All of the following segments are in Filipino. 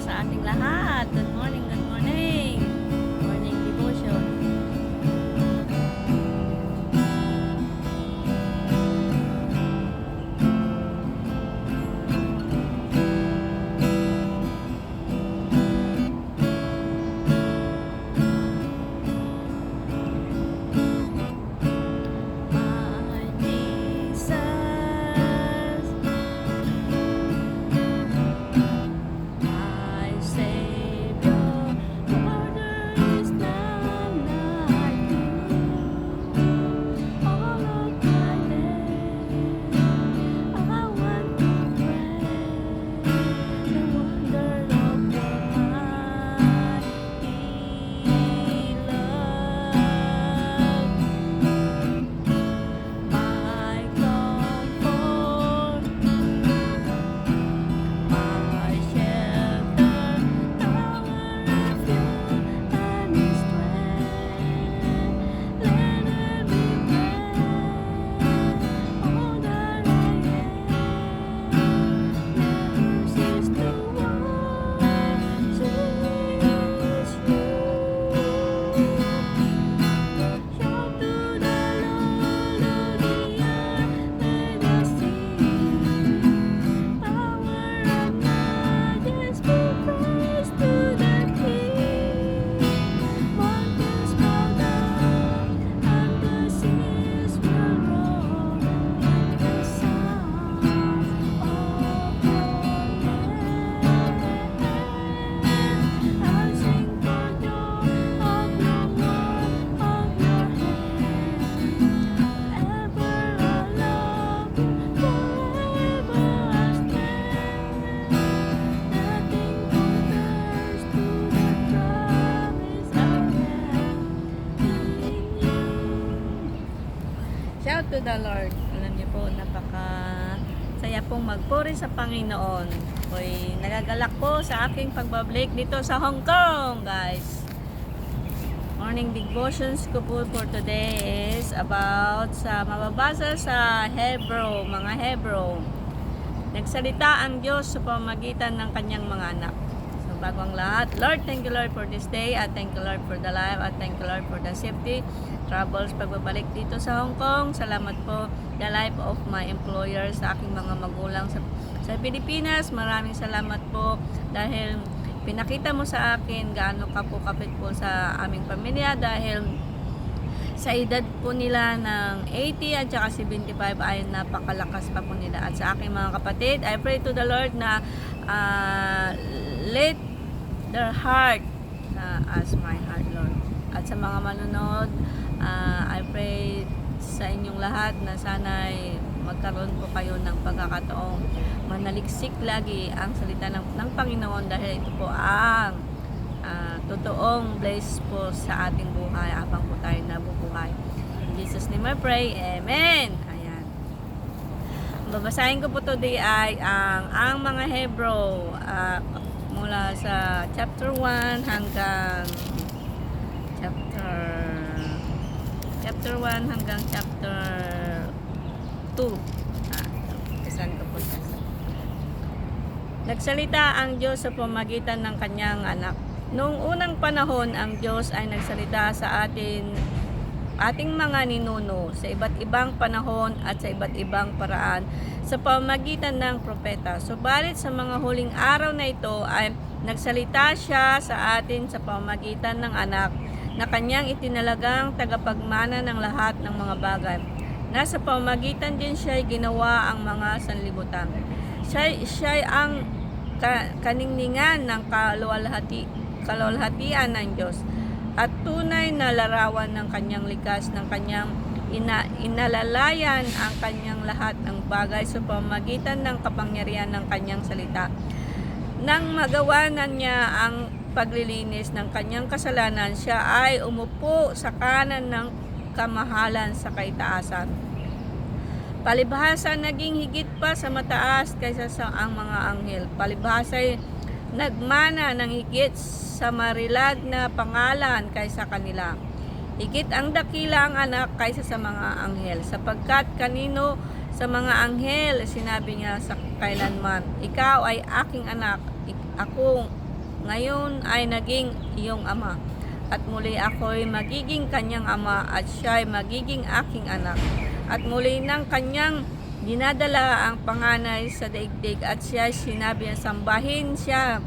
sa ating lahat. The Lord. Alam niyo po, napaka saya pong magpuri sa Panginoon. Ako'y nagagalak po sa aking pagbabalik dito sa Hong Kong, guys. Morning devotions ko po for today is about sa mababasa sa Hebrew, mga Hebrew. Nagsalita ang Diyos sa pamagitan ng kanyang mga anak. Bago ang lahat, Lord, thank you Lord for this day. At thank you Lord for the life. At thank you Lord for the safety. Travels pagbabalik dito sa Hong Kong. Salamat po the life of my employer sa aking mga magulang sa, sa Pilipinas. Maraming salamat po dahil pinakita mo sa akin gaano ka po kapit po sa aming pamilya dahil sa edad po nila ng 80 at saka 75 ay napakalakas pa po nila. At sa aking mga kapatid, I pray to the Lord na ah, let their heart ah, as my heart, Lord. At sa mga manonood, ah, I pray sa inyong lahat na sana'y magkaroon po kayo ng pagkakataong manaliksik lagi ang salita ng, ng Panginoon dahil ito po ang ah, totoong bless po sa ating buhay habang po tayo nabubuhay. In Jesus name I pray. Amen. Ayan. Babasahin ko po today ay ang ang mga Hebrew ah, mula sa chapter 1 hanggang chapter chapter 1 hanggang chapter 2. Ah, Isan ko po siya. Nagsalita ang Diyos sa pamagitan ng kanyang anak. Noong unang panahon, ang Diyos ay nagsalita sa atin, ating mga ninuno sa iba't ibang panahon at sa iba't ibang paraan sa pamagitan ng propeta. Subalit sa mga huling araw na ito ay nagsalita siya sa atin sa pamagitan ng anak na kanyang itinalagang tagapagmana ng lahat ng mga bagay. Nasa pamagitan din siya ay ginawa ang mga sanlibutan. Siya, siya ang ka, kaningningan ng kaluwalhati, kaluwalhatian ng Diyos at tunay na larawan ng kanyang likas ng kanyang ina, inalalayan ang kanyang lahat ng bagay sa pamagitan ng kapangyarihan ng kanyang salita. Nang magawa na niya ang paglilinis ng kanyang kasalanan, siya ay umupo sa kanan ng kamahalan sa kaitaasan. Palibhasa naging higit pa sa mataas kaysa sa ang mga anghel. Palibhasa ay nagmana ng higit sa marilag na pangalan kaysa kanila. Higit ang dakila ang anak kaysa sa mga anghel, sapagkat kanino sa mga anghel, sinabi niya sa kailanman, Ikaw ay aking anak, ako Ngayon ay naging iyong ama. At muli ako'y magiging kanyang ama at siya'y magiging aking anak. At muli ng kanyang dinadala ang panganay sa daigdig at siya sinabi sambahin siya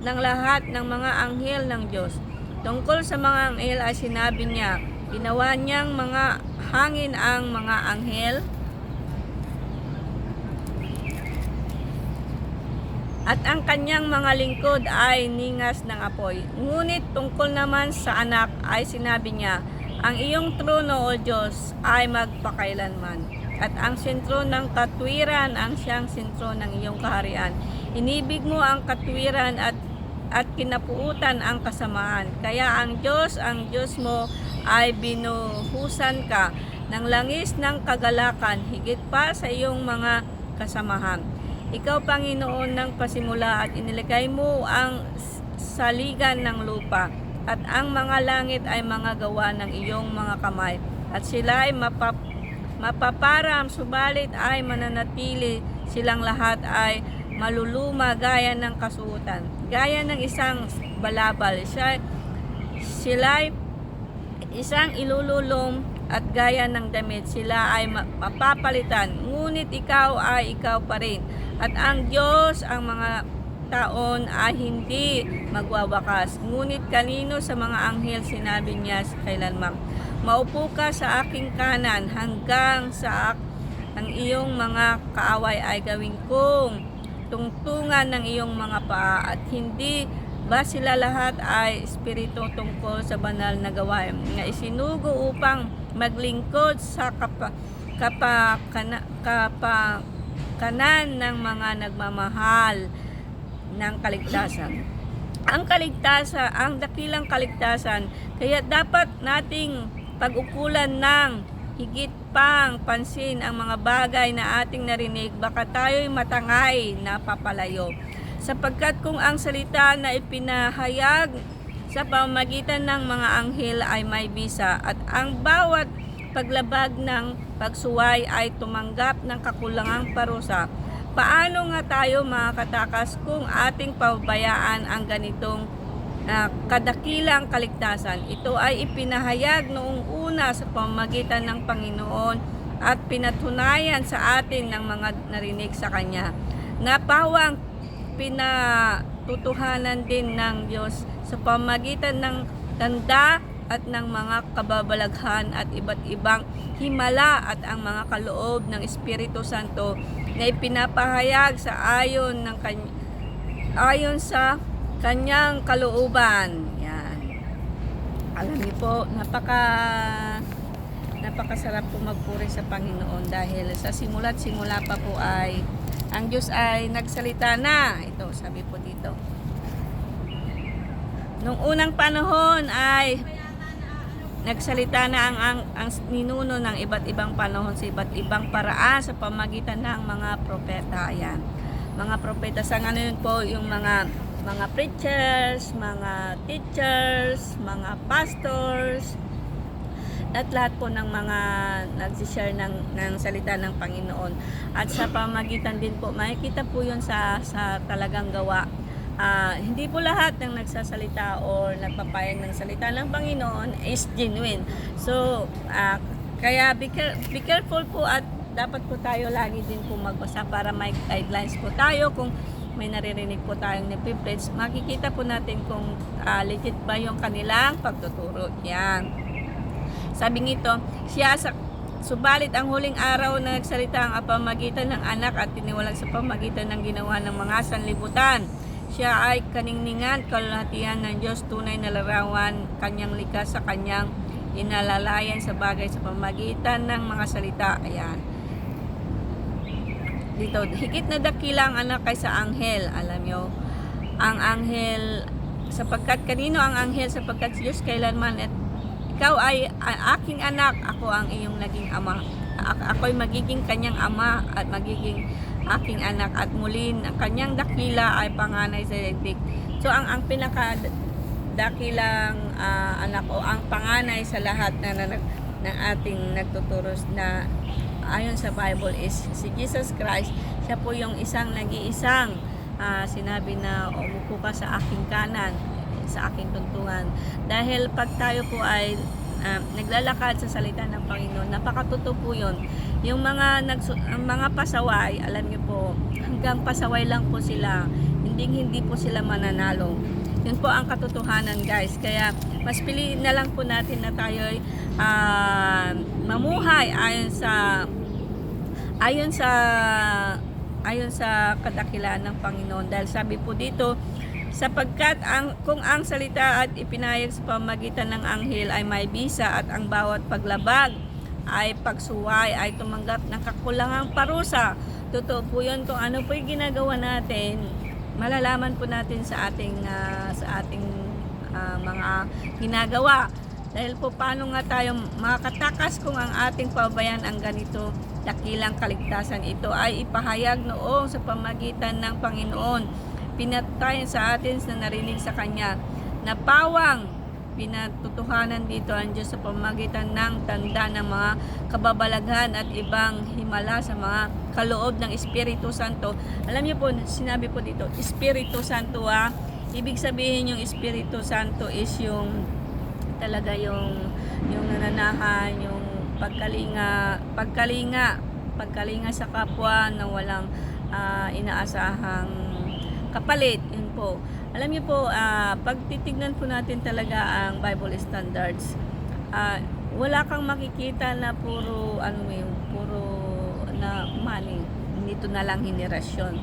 ng lahat ng mga anghel ng Diyos. Tungkol sa mga anghel ay sinabi niya, ginawa niyang mga hangin ang mga anghel at ang kanyang mga lingkod ay ningas ng apoy. Ngunit tungkol naman sa anak ay sinabi niya, ang iyong trono o Diyos ay magpakailanman. At ang sentro ng katwiran ang siyang sentro ng iyong kaharian. Inibig mo ang katwiran at at kinapuutan ang kasamaan. Kaya ang Diyos, ang Diyos mo ay binuhusan ka ng langis ng kagalakan higit pa sa iyong mga kasamahan. Ikaw, Panginoon, ng pasimula at iniligay mo ang saligan ng lupa at ang mga langit ay mga gawa ng iyong mga kamay at sila ay mapap mapaparam subalit ay mananatili silang lahat ay maluluma gaya ng kasuotan gaya ng isang balabal. Siya sila'y isang ilululong at gaya ng damit sila ay ma- mapapalitan. Ngunit ikaw ay ikaw pa rin. At ang Diyos ang mga taon ay hindi magwawakas. Ngunit kanino sa mga anghel sinabi niya kailanman maupo ka sa aking kanan hanggang sa ang iyong mga kaaway ay gawin kong tungtungan ng iyong mga paa at hindi ba sila lahat ay espiritu tungkol sa banal na gawain nga isinugo upang maglingkod sa kapa, kapa, kana, kapa, kanan ng mga nagmamahal ng kaligtasan. Ang kaligtasan, ang dakilang kaligtasan, kaya dapat nating pag-ukulan ng higit pang pansin ang mga bagay na ating narinig, baka tayo'y matangay na papalayo. Sapagkat kung ang salita na ipinahayag sa pamamagitan ng mga anghel ay may bisa at ang bawat paglabag ng pagsuway ay tumanggap ng kakulangang parusa, paano nga tayo makakatakas kung ating pabayaan ang ganitong na kadakilang kaligtasan. Ito ay ipinahayag noong una sa pamamagitan ng Panginoon at pinatunayan sa atin ng mga narinig sa Kanya. Napawang pinatutuhanan din ng Diyos sa pamamagitan ng tanda at ng mga kababalaghan at iba't ibang himala at ang mga kaloob ng Espiritu Santo na ipinapahayag sa ayon ng kanya, ayon sa kanyang kalooban. Yan. Alam niyo po, napaka napakasarap po magpuri sa Panginoon dahil sa simula't simula pa po ay ang Diyos ay nagsalita na. Ito, sabi po dito. Nung unang panahon ay nagsalita na ang, ang, ang ninuno ng iba't ibang panahon sa iba't ibang paraan sa pamagitan ng mga propeta. Ayan. Mga propeta sa ngayon po yung mga mga preachers, mga teachers, mga pastors, at lahat po ng mga nagsishare ng, ng salita ng Panginoon. At sa pamagitan din po, makikita po yun sa, sa talagang gawa. Ah, hindi po lahat ng nagsasalita or nagpapayag ng salita ng Panginoon is genuine. So, ah, kaya be, be careful po at dapat po tayo lagi din po magbasa para may guidelines po tayo kung may naririnig po tayong nipipreach, makikita po natin kung ah, legit ba yung kanilang pagtuturo. Yan. Sabi nito, siya sa Subalit ang huling araw na nagsalita ang pamagitan ng anak at tiniwalag sa pamagitan ng ginawa ng mga sanlibutan. Siya ay kaningningan, kalahatian ng Diyos, tunay na larawan, kanyang likas sa kanyang inalalayan sa bagay sa pamagitan ng mga salita. Ayan. Dito, higit na dakilang anak kaysa anghel. Alam nyo, ang anghel, sapagkat kanino ang anghel, sapagkat Diyos kailanman at ikaw ay aking anak, ako ang iyong naging ama. A- ako'y magiging kanyang ama at magiging aking anak at muli ang kanyang dakila ay panganay sa daigdig. So ang ang pinaka dakilang ah, anak o ang panganay sa lahat na, na, na- ng ating nagtuturos na ayon sa Bible is si Jesus Christ. Siya po yung isang nag-iisang ah, sinabi na umupo ka sa aking kanan, sa aking tuntungan. Dahil pag tayo po ay ah, naglalakad sa salita ng Panginoon, napakatotoo po yun. Yung mga, nagsu- mga pasaway, alam niyo po, hanggang pasaway lang po sila, hindi hindi po sila mananalo. Yun po ang katotohanan guys. Kaya mas piliin na lang po natin na tayo ay ah, mamuhay ayon sa ayon sa ayon sa kadakilaan ng Panginoon. Dahil sabi po dito sapagkat ang kung ang salita at ipinayag sa pamagitan ng anghel ay may bisa at ang bawat paglabag ay pagsuway ay tumanggap ng kakulangang parusa. Totoo po yun. Kung ano po yung ginagawa natin malalaman po natin sa ating ah, sa ating ah, mga ginagawa. Dahil po paano nga tayo makakatakas kung ang ating pabayan ang ganito dakilang kaligtasan ito ay ipahayag noong sa pamagitan ng Panginoon. Pinatayan sa atin na narinig sa Kanya. Na pawang pinatutuhanan dito ang Diyos sa pamagitan ng tanda ng mga kababalaghan at ibang himala sa mga kaloob ng Espiritu Santo. Alam niyo po, sinabi po dito, Espiritu Santo ah, ibig sabihin yung Espiritu Santo is yung talaga yung yung nananahan, yung pagkalinga, pagkalinga, pagkalinga sa kapwa na walang ah, inaasahang kapalit. Yun po. Alam niyo po, ah, pag po natin talaga ang Bible standards, ah, wala kang makikita na puro ano yung puro na money. Nito na lang henerasyon.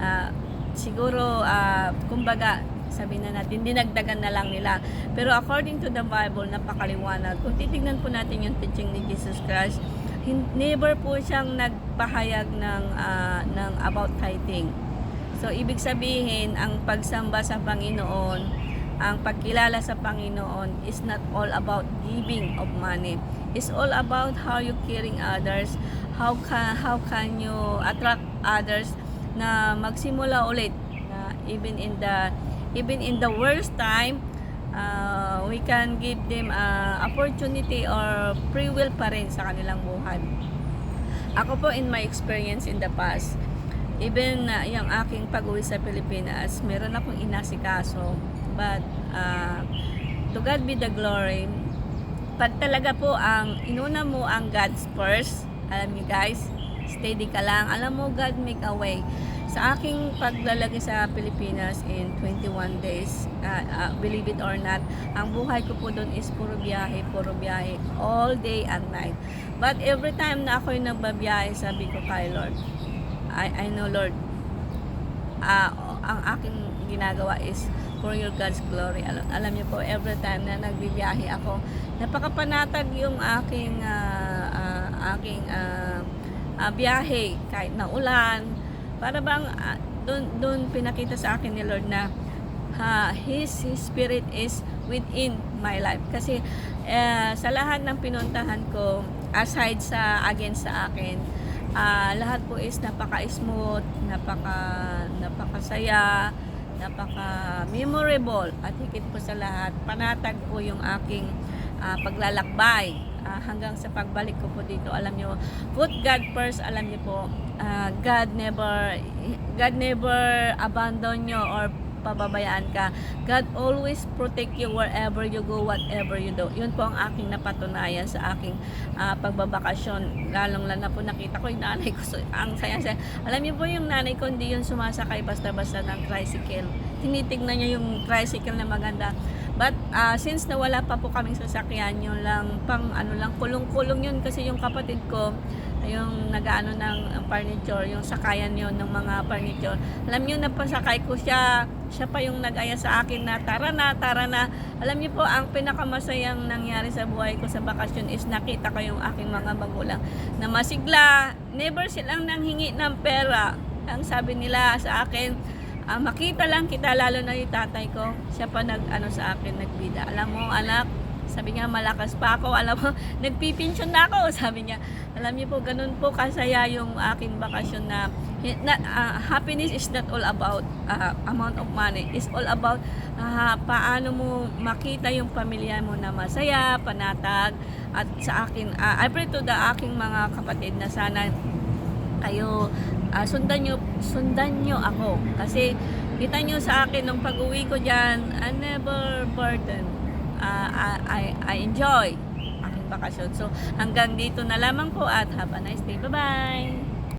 Ah, siguro ah, kumbaga sabi na natin, dinagdagan na lang nila. Pero according to the Bible, napakaliwanag. Kung titignan po natin yung teaching ni Jesus Christ, never po siyang nagpahayag ng, ah, ng about tithing. So, ibig sabihin, ang pagsamba sa Panginoon, ang pagkilala sa Panginoon is not all about giving of money. It's all about how you caring others, how can, how can you attract others na magsimula ulit na even in the even in the worst time uh, we can give them uh, opportunity or free will pa rin sa kanilang buhay. Ako po in my experience in the past, even uh, yung aking pag-uwi sa Pilipinas, meron akong inasikaso. But uh, to God be the glory. Pag talaga po ang inuna mo ang God's first, alam niyo guys, steady ka lang. Alam mo, God make a way. Sa aking paglalagay sa Pilipinas in 21 days, uh, uh, believe it or not, ang buhay ko po doon is puro biyahe, puro biyahe, all day and night. But every time na ako'y nagbabiyahe, sabi ko kay Lord, I, I know Lord, ah, ang aking ginagawa is for your God's glory. Alam, alam niyo po, every time na nagbibiyahe ako, napakapanatag yung aking ah, ah, aking ah, ah, biyahe kahit na ulan. Para bang ah, doon doon pinakita sa akin ni Lord na ha, his, his spirit is within my life. Kasi eh, sa lahat ng pinuntahan ko, aside sa against sa akin, ah, lahat po is napaka-smooth, napaka, napakasaya, napaka-memorable at higit po sa lahat, panatag po yung aking ah, paglalakbay ah, hanggang sa pagbalik ko po dito. Alam nyo, put God first, alam nyo po, ah, God never, God never abandon nyo or pababayaan ka. God always protect you wherever you go, whatever you do. Yun po ang aking napatunayan sa aking ah, pagbabakasyon. Lalong lalo na po nakita ko yung nanay ko. So, ang saya-saya. Alam niyo po yung nanay ko, hindi yun sumasakay basta-basta ng tricycle. Tinitignan niya yung tricycle na maganda. But ah, since nawala pa po kaming sasakyan, yun lang pang ano lang kulong-kulong yun kasi yung kapatid ko yung nagaano ng furniture, yung sakayan yon ng mga furniture. Alam niyo napasakay ko siya, siya pa yung nag-aya sa akin na tara na, tara na. Alam niyo po, ang pinakamasayang nangyari sa buhay ko sa bakasyon is nakita ko yung aking mga magulang na masigla, never silang nanghingi ng pera. Ang sabi nila sa akin, ah, makita lang kita, lalo na yung tatay ko, siya pa nag, ano sa akin, nagbida. Alam mo, anak, sabi niya, malakas pa ako. Alam mo, nagpipensyon na ako. Sabi niya, alam niyo po, ganun po kasaya yung aking bakasyon na, na ah, happiness is not all about ah, amount of money. It's all about ah, paano mo makita yung pamilya mo na masaya, panatag. At sa akin, ah, I pray to the aking mga kapatid na sana kayo ah, sundan nyo, sundan nyo ako. Kasi kita nyo sa akin nung pag-uwi ko dyan, I never burden. Ah, I, I, I enjoy aking bakasyon. So, hanggang dito na lamang po at have a nice day. Bye-bye!